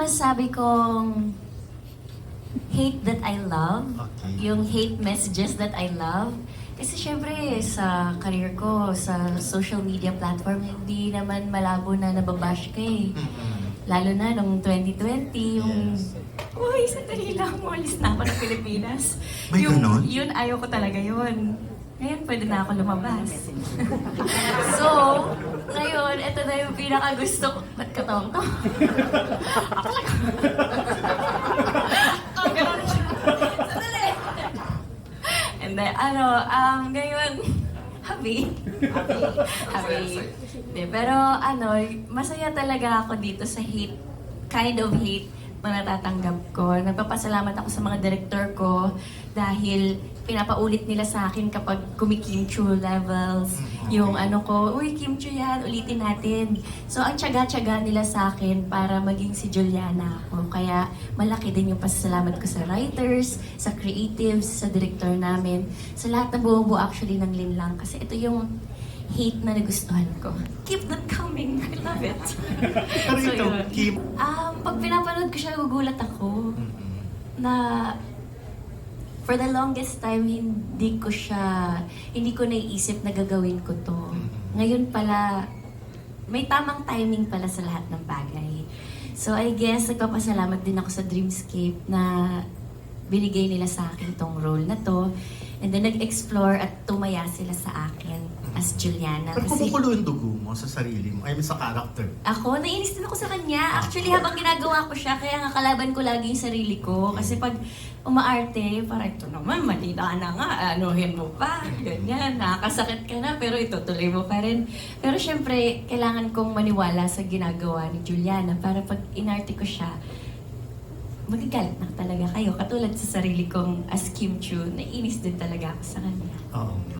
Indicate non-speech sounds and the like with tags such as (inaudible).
masabi kong hate that I love, Okay. yung hate messages that I love. Kasi syempre sa career ko, sa social media platform, hindi naman malabo na nababash ka eh. Lalo na nung 2020, yung... Yes. Uy, sandali lang, umalis na ako ng Pilipinas. May yung, ganon? Yun, ayaw ko talaga yun. Ngayon, pwede na ako lumabas. (laughs) so, ngayon, ito na yung pinaka gusto ko. Ba't ka siya. Sandali. And then, ano, um, ngayon, happy. Happy. Happy. Di, pero ano, masaya talaga ako dito sa hate, kind of hate na natatanggap ko. Nagpapasalamat ako sa mga director ko dahil pinapaulit nila sa akin kapag kumikimchu levels. Yung ano ko, uy, kimchu yan, ulitin natin. So, ang tiyaga-tiyaga nila sa akin para maging si Juliana ako. Kaya, malaki din yung pasasalamat ko sa writers, sa creatives, sa director namin, sa lahat ng buong buo actually ng Linlang. Kasi ito yung hate na nagustuhan ko. Keep that coming. I love it. Pero ikaw, yun. Kim. Um, pag pinapanood ko siya, gugulat ako na for the longest time, hindi ko siya, hindi ko naiisip na gagawin ko to. Ngayon pala, may tamang timing pala sa lahat ng bagay. So I guess, nagpapasalamat din ako sa Dreamscape na binigay nila sa akin tong role na to. And then nag-explore at tumaya sila sa akin as Juliana. Pero Kasi- kumukulo yung dugo mo sa sarili mo, I mean sa character. ako, nainis din ako sa kanya. Actually, habang ginagawa ko siya, kaya nga kalaban ko lagi yung sarili ko. Kasi pag umaarte, parang ito naman, malina na nga, anuhin mo pa, ganyan, nakakasakit ka na, pero itutuloy mo pa rin. Pero syempre, kailangan kong maniwala sa ginagawa ni Juliana para pag inarte ko siya, magagalit na talaga kayo. Katulad sa sarili kong as Kim Chu, nainis din talaga ako sa kanya. Oo.